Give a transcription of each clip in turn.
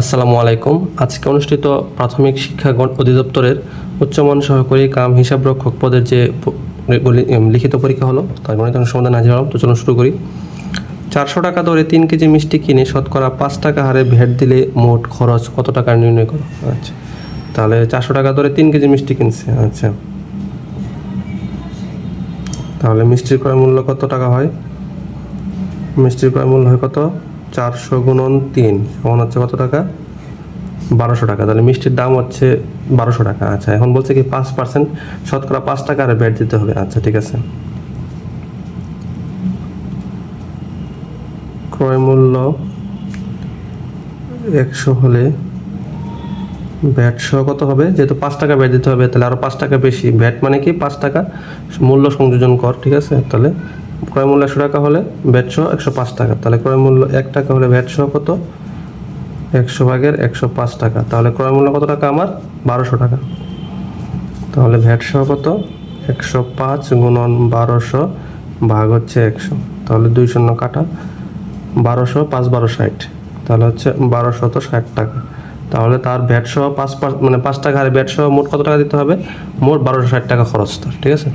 আসসালামু আলাইকুম। আজকে অনুষ্ঠিত প্রাথমিক শিক্ষা অধিদপ্তরের উচ্চমান সহকারী কাম হিসাবরক্ষক পদের যে লিখিত পরীক্ষা হলো, তার গণিত সমাধান হাজির হলাম। তো চলুন শুরু করি। চারশো টাকা দরে তিন কেজি মিষ্টি কিনে শতকরা পাঁচ টাকা হারে ভ্যাট দিলে মোট খরচ কত টাকা নির্ণয় করো? আচ্ছা তাহলে চারশো টাকা দরে তিন কেজি মিষ্টি কিনছে। আচ্ছা তাহলে মিষ্টির ক্রয় মূল্য কত টাকা হয়? মিষ্টির ক্রয় মূল্য হয় কত? চারশো গুণন তিন, সমান হচ্ছে কত টাকা? বারোশো টাকা। তাহলে মিষ্টির দাম হচ্ছে বারোশো টাকা। আচ্ছা এখন বলছে কি পাঁচ পার্সেন্ট, শতকরা পাঁচ টাকা আর ব্যাট দিতে হবে। আচ্ছা ঠিক আছে। ক্রয় মূল্য একশো হলে ব্যাট সহ কত হবে? যেহেতু পাঁচ টাকা ব্যাট দিতে হবে, তাহলে আরও পাঁচ টাকা বেশি। ব্যাট মানে কি? পাঁচ টাকা মূল্য সংযোজন কর, ঠিক আছে? তাহলে ক্রয় মূল্য একশো টাকা হলে ব্যাট সহ একশো পাঁচ টাকা। তাহলে ক্রয় মূল্য এক টাকা হলে ব্যাট সহ কত? একশো ভাগের একশো পাঁচ টাকা। তাহলে ক্রয় মূল্য কত টাকা আমার? বারোশো টাকা। তাহলে ভ্যাট সহ কত? একশো পাঁচ গুণন বারোশো ভাগ হচ্ছে একশো। তাহলে দুই শূন্য কাটা। বারোশো পাঁচ বারো ষাট। তাহলে হচ্ছে বারোশত ষাট টাকা। তাহলে তার ভ্যাট সহ পাঁচ মানে পাঁচ টাকা আর ভ্যাট সহ মোট কত টাকা দিতে হবে? মোট বারোশো ষাট টাকা খরচ তার। ঠিক আছে?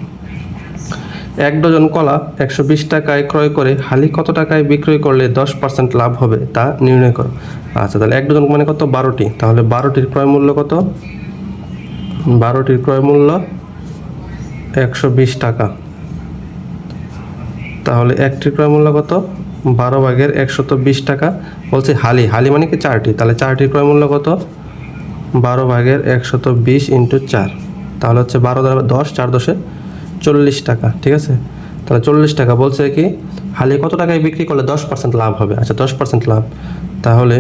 এক ডজন কলা একশো বিশ টাকায় ক্রয় করে হালি কত টাকায় বিক্রয় করলে দশ পার্সেন্ট লাভ হবে তা নির্ণয় করো। আচ্ছা তাহলে এক ডজন মানে কত? বারোটি। তাহলে বারোটির ক্রয় মূল্য কত? বারোটির ক্রয় মূল্য একশো বিশ টাকা। তাহলে একটির ক্রয় মূল্য কত? বারো ভাগের একশত বিশ টাকা। বলছি হালি। হালি মানে কি? চারটি। তাহলে চারটির ক্রয় মূল্য কত? বারো ভাগের একশত বিশ ইন্টু চার। তাহলে হচ্ছে বারো দশ, চার দশে চল্লিশ টাকা, ঠিক আছে? তাহলে চল্লিশ টাকা বলছে কি, হালি কত টাকায় বিক্রি করলে দশ পার্সেন্ট লাভ হবে? আচ্ছা দশ পার্সেন্ট লাভ। তাহলে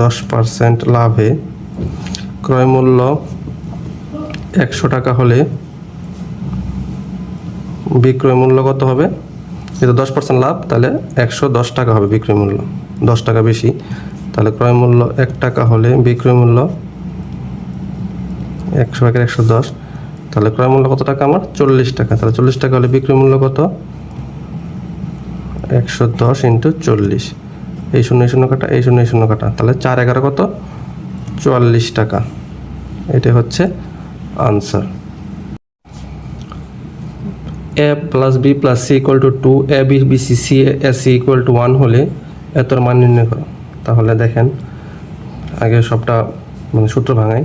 দশ পার্সেন্ট লাভে ক্রয় মূল্য একশো টাকা হলে বিক্রয় মূল্য কত হবে? এটা দশ পার্সেন্ট লাভ, তাহলে একশো দশ টাকা হবে বিক্রয় মূল্য। দশ টাকা বেশি। তাহলে ক্রয় মূল্য এক টাকা হলে বিক্রয় মূল্য একশো ভাগের একশো দশ। তাহলে ক্রয় মূল্য কত টাকা আমার? চল্লিশ টাকা। তাহলে চল্লিশ টাকা হলে বিক্রয় মূল্য কত? একশো দশ ইন্টু চল্লিশ। এই শূন্য শূন্য কাটা, এই শূন্য শূন্য কাটা। তাহলে চার এগারো কত? চুয়াল্লিশ টাকা। এটা হচ্ছে answer. A plus B plus C equal to two. A, B B, C C S C equal to one হলে এতর মান নির্ণয় করো। তাহলে দেখেন, আগে সবটা মানে সূত্র ভাঙাই।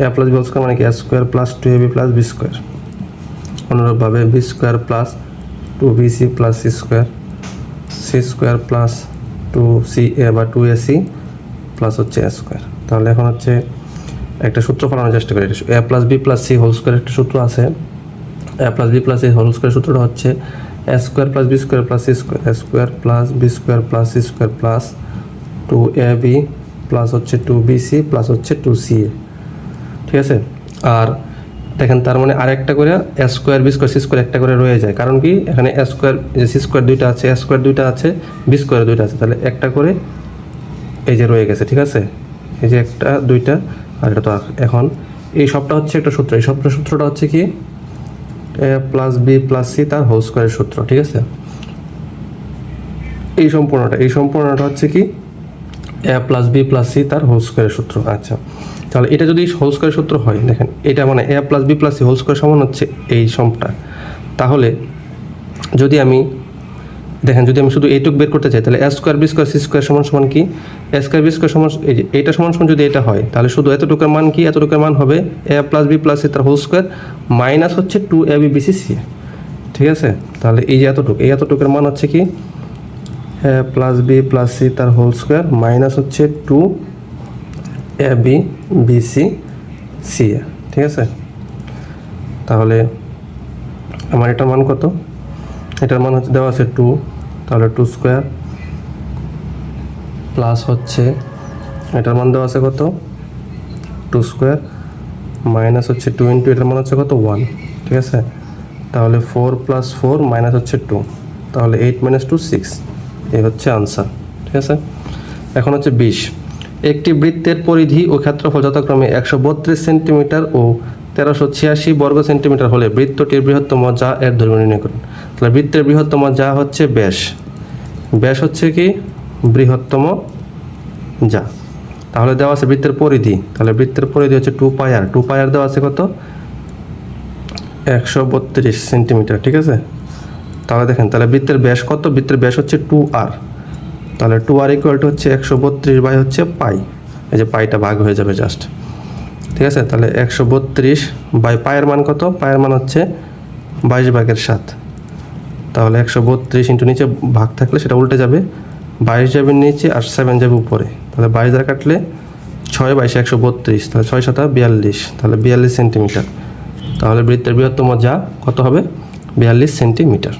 এ প্লাস বি স্কোয়ার মানে কি? A square plus two A B plus B square অনুরূপভাবে B square plus two B C plus C square C square plus two C A বা টু এ সি প্লাস হচ্ছে A square তাহলে এখন হচ্ছে একটা সূত্র ফলানোর চেষ্টা করি। A plus B plus C whole square একটা সূত্র আছে। A plus B plus C whole square সূত্রটা হচ্ছে A square plus B square plus C square A square plus B square plus C square plus two A B plus হচ্ছে two B C plus হচ্ছে two C A ঠিক আছে? আর দেখেন, তার মানে আরেকটা করে A square B square C square একটা করে রয়ে যায়। কারণ কি? এখানে এ স্কোয়ার যে সি স্কোয়ার দুইটা আছে এ স্কোয়ার দুইটা আছে বি স্কোয়ার দুইটা আছে। তাহলে একটা করে এই যে রয়ে গেছে, ঠিক আছে? এই যে একটা, দুইটা আর এটা তো এখন এই সবটা হচ্ছে একটা সূত্র। এই সবটা সূত্রটা হচ্ছে কি? প্লাস বি প্লাস সি তার হোল স্কোয়ারের সূত্র, ঠিক আছে? এই সম্পূর্ণটা এই সম্পূর্ণটা হচ্ছে কি? A plus B plus C তার হোল স্কোয়ারের সূত্র। আচ্ছা। তাহলে এটা যদি হোল স্কোয়ার সূত্র হয়, দেখেন, এটা মানে A plus B plus C whole square সমান হচ্ছে এই সমটা তাহলে যদি আমি, দেখেন, যদি আমি শুধু এইটুক বের করতে চাই, তাহলে A square B square C square সমান সমান কি? এ স্কোয়ার বি স্কোয়ার সমান, এই যে এইটা সমান সমান যদি এটা হয়, তাহলে শুধু এতটুকুর মান কি? এতটুকুর মান হবে A plus B plus C তার হোল স্কোয়ার মাইনাস হচ্ছে two A B C C ঠিক আছে? তাহলে এই যে এতটুকু, এই এতটুকুর মান হচ্ছে কি? A plus B plus C তার হোল স্কোয়ার মাইনাস হচ্ছে two A B B C C A ঠিক আছে? তাহলে আমার এটার মান কত? এটার মান হচ্ছে, দেওয়া আছে টু তাহলে টু স্কোয়ার প্লাস হচ্ছে, এটার মান দেওয়া আছে কত? টু স্কোয়ার মাইনাস হচ্ছে টু ইন্টু এটার মান হচ্ছে কত? ওয়ান ঠিক আছে? তাহলে ফোর প্লাস ফোর মাইনাস হচ্ছে টু তাহলে এইট মাইনাস টু সিক্স এই হচ্ছে আনসার ঠিক আছে? এখন হচ্ছে বিশ। একটি বৃত্তের পরিধি ও ক্ষেত্রফল যথাক্রমে একশো বত্রিশ সেন্টিমিটার ও তেরোশো ছিয়াশি বর্গ সেন্টিমিটার হলে বৃত্তটির বৃহত্তম যা এর দৈর্ঘ্য নির্ণয় করুন। তাহলে বৃত্তের বৃহত্তম যা হচ্ছে ব্যাস। ব্যাস হচ্ছে কি? বৃহত্তম যা। তাহলে দেওয়া আছে বৃত্তের পরিধি। তাহলে বৃত্তের পরিধি হচ্ছে টু পায়ার টু পায়ার দেওয়া আছে কত? একশো বত্রিশ সেন্টিমিটার, ঠিক আছে? তাহলে দেখেন, তাহলে বৃত্তের ব্যাস কত? বৃত্তের ব্যাস হচ্ছে টু আর। তাহলে টু আর ইকুয়াল টু হচ্ছে একশো বত্রিশ বাই হচ্ছে পাই। এই যে পাইটা ভাগ হয়ে যাবে জাস্ট ঠিক আছে? তাহলে একশো বত্রিশ বাই পায়ের মান কত? পায়ের মান হচ্ছে বাইশ ভাগের সাত। তাহলে একশো বত্রিশ ইন্টু নিচে ভাগ থাকলে সেটা উল্টে যাবে। বাইশ যাবে নিচে আর সেভেন যাবে উপরে। তাহলে বাইশ দ্বারা কাটলে ছয় বাইশে একশো বত্রিশ। তাহলে ছয় সাতা বিয়াল্লিশ। তাহলে বিয়াল্লিশ সেন্টিমিটার তাহলে বৃত্তের বৃহত্তম যা কত হবে? বিয়াল্লিশ সেন্টিমিটার